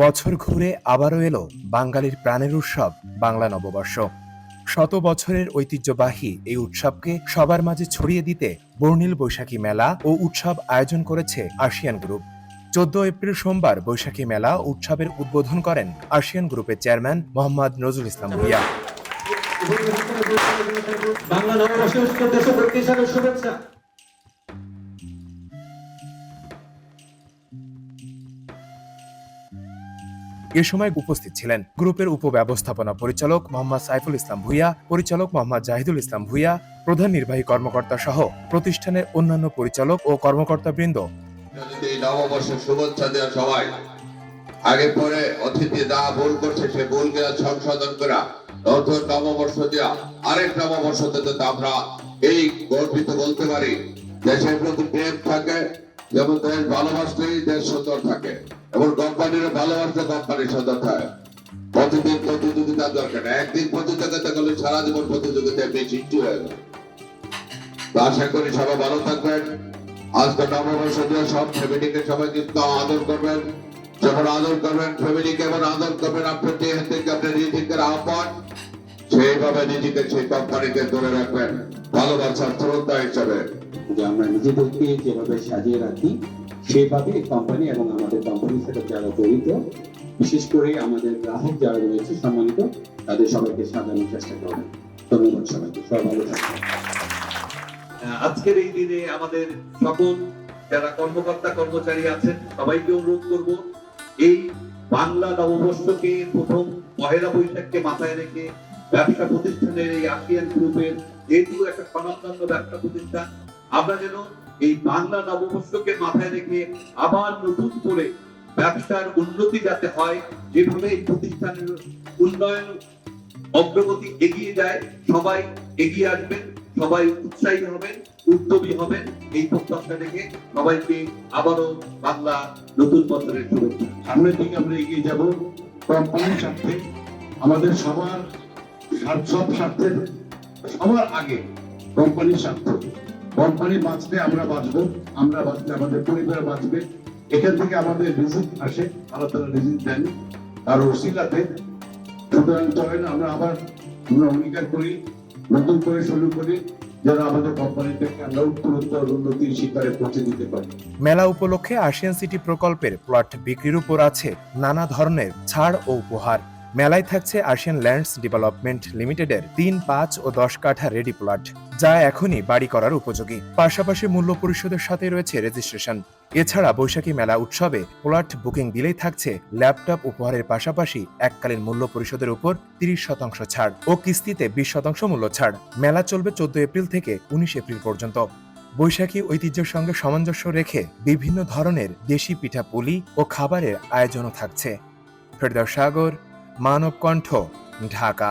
বছর ঘুরে আবারও এলো বাঙালির প্রাণের উৎসব, বাংলা নববর্ষ। শত বছরের ঐতিহ্যবাহী এই উৎসবকে সবার মাঝে ছড়িয়ে দিতে বর্ণিল বৈশাখী মেলা ও উৎসব আয়োজন করেছে আশিয়ান গ্রুপ। চোদ্দ এপ্রিল সোমবার বৈশাখী মেলা উৎসবের উদ্বোধন করেন আশিয়ান গ্রুপের চেয়ারম্যান মোহাম্মদ নজরুল ইসলাম ভুইয়া। বাংলা হিসাবে শুভেচ্ছা। এ সময় উপস্থিত ছিলেন গ্রুপের উপব্যবস্থাপনা পরিচালক মোহাম্মদ সাইফুল ইসলাম ভুইয়া, পরিচালক মোহাম্মদ জাহিদুল ইসলাম ভুইয়া, প্রধান নির্বাহী কর্মকর্তা সহ প্রতিষ্ঠানের অন্যান্য পরিচালক ও এই নববর্ষের শুভেচ্ছা দেওয়া সবাই, আগে পরে অতিথি ভুল করছে সে সংশোধন করা নতুন নববর্ষ দেওয়া আরেক নববর্ষ যাতে আমরা এই গর্বিত বলতে পারি, দেশের প্রতি প্রেম থাকে, যেমন দেশ ভালোবাসলেই দেশ সুন্দর থাকে। এবং কোম্পানির ভালোবাসলে কোম্পানি সুন্দর থাকে প্রতিদিন প্রতিযোগিতার দরকার একদিন প্রতিযোগিতা করলে সারা জীবন প্রতিযোগিতা প্রতিযোগিতায় বেশি হয়ে গেল আশা করি সবাই ভালো থাকবেন। আজকে নববর্ষ দিয়ে সব ফ্যামিলিকে সবাই কিন্তু আদর করবেন। যখন আদর করবেন, ফ্যামিলিকে এবার আদর করবেন, আপনার দেহ থেকে আপনার নিজেদের আহ্বান সেইভাবে নিজেকে সেই কোম্পানিকে ধরে রাখবেন। ভালোবাসার শ্রদ্ধা হিসাবে। যে আমরা নিজেদেরকে যেভাবে সাজিয়ে রাখি, সেভাবে কোম্পানি এবং আমাদের কোম্পানির সাথে যারা জড়িত, বিশেষ করে আমাদের গ্রাহক যারা রয়েছে, সম্মানিত, তাদের সবাইকে সাজানোর চেষ্টা করবেন। ধন্যবাদ সবাইকে। সবাই ভালো থাকবেন। আজকের এই দিনে আমাদের সকল যারা কর্মকর্তা, কর্মচারী আছেন, সবাইকে অনুরোধ করব, এই বাংলা নববর্ষকে প্রথম পহেলা বৈশাখকে মাথায় রেখে ব্যবসা প্রতিষ্ঠানের এই আসিয়ান গ্রুপের যেহেতু একটা স্বনামধন্য ব্যবসা প্রতিষ্ঠান আমরা যেন এই বাংলা নববর্ষকে মাথায় রেখে আবার নতুন করে ব্যবসার উন্নতি যাতে হয়, যেভাবে এই প্রতিষ্ঠানের উন্নয়ন অগ্রগতি এগিয়ে যায়, সবাই এগিয়ে আসবেন, সবাই উৎসাহী হবেন উদ্যমী হবেন, এই প্রত্যাশা রেখে সবাইকে আবারও বাংলা নতুন বছরের শুভেচ্ছা। সামনের দিকে আমরা এগিয়ে যাব, কোম্পানির স্বার্থে, আমাদের সবার সব স্বার্থের, সবার আগে কোম্পানির স্বার্থ। কোম্পানি বাঁচলে আমরা বাঁচবো, আমরা বাঁচলে আমাদের পরিবার বাঁচবে। এখান থেকে আমাদের রিজিক আসে, আল্লাহ তালা রিজিক দেন। আর ওসিলাতে সুতরাং চলেন, আমরা আবার আমরা অঙ্গীকার করি, নতুন করে শুরু করি মেলা উপলক্ষে আশিয়ান সিটি প্রকল্পের প্লট বিক্রির উপর আছে নানা ধরনের ছাড় ও উপহার। মেলায় থাকছে আশিয়ান ল্যান্ডস ডেভেলপমেন্ট লিমিটেডের তিন, পাঁচ ও দশ কাঠা রেডি প্লট যা এখনই বাড়ি করার উপযোগী। পাশাপাশি মূল্য পরিশোধের সাথে রয়েছে রেজিস্ট্রেশন এছাড়া বৈশাখী মেলা উৎসবে প্লট বুকিং দিলেই থাকছে ল্যাপটপ উপহারের পাশাপাশি এককালীন মূল্য পরিশোধের উপর তিরিশ শতাংশ ছাড় ও কিস্তিতে বিশ শতাংশ মূল্য ছাড়। মেলা চলবে চোদ্দ এপ্রিল থেকে উনিশ এপ্রিল পর্যন্ত। বৈশাখী ঐতিহ্যের সঙ্গে সামঞ্জস্য রেখে বিভিন্ন ধরনের দেশি পিঠা পুলি ও খাবারের আয়োজনও থাকছে। ফেরদার সাগর মানব কণ্ঠ ঢাকা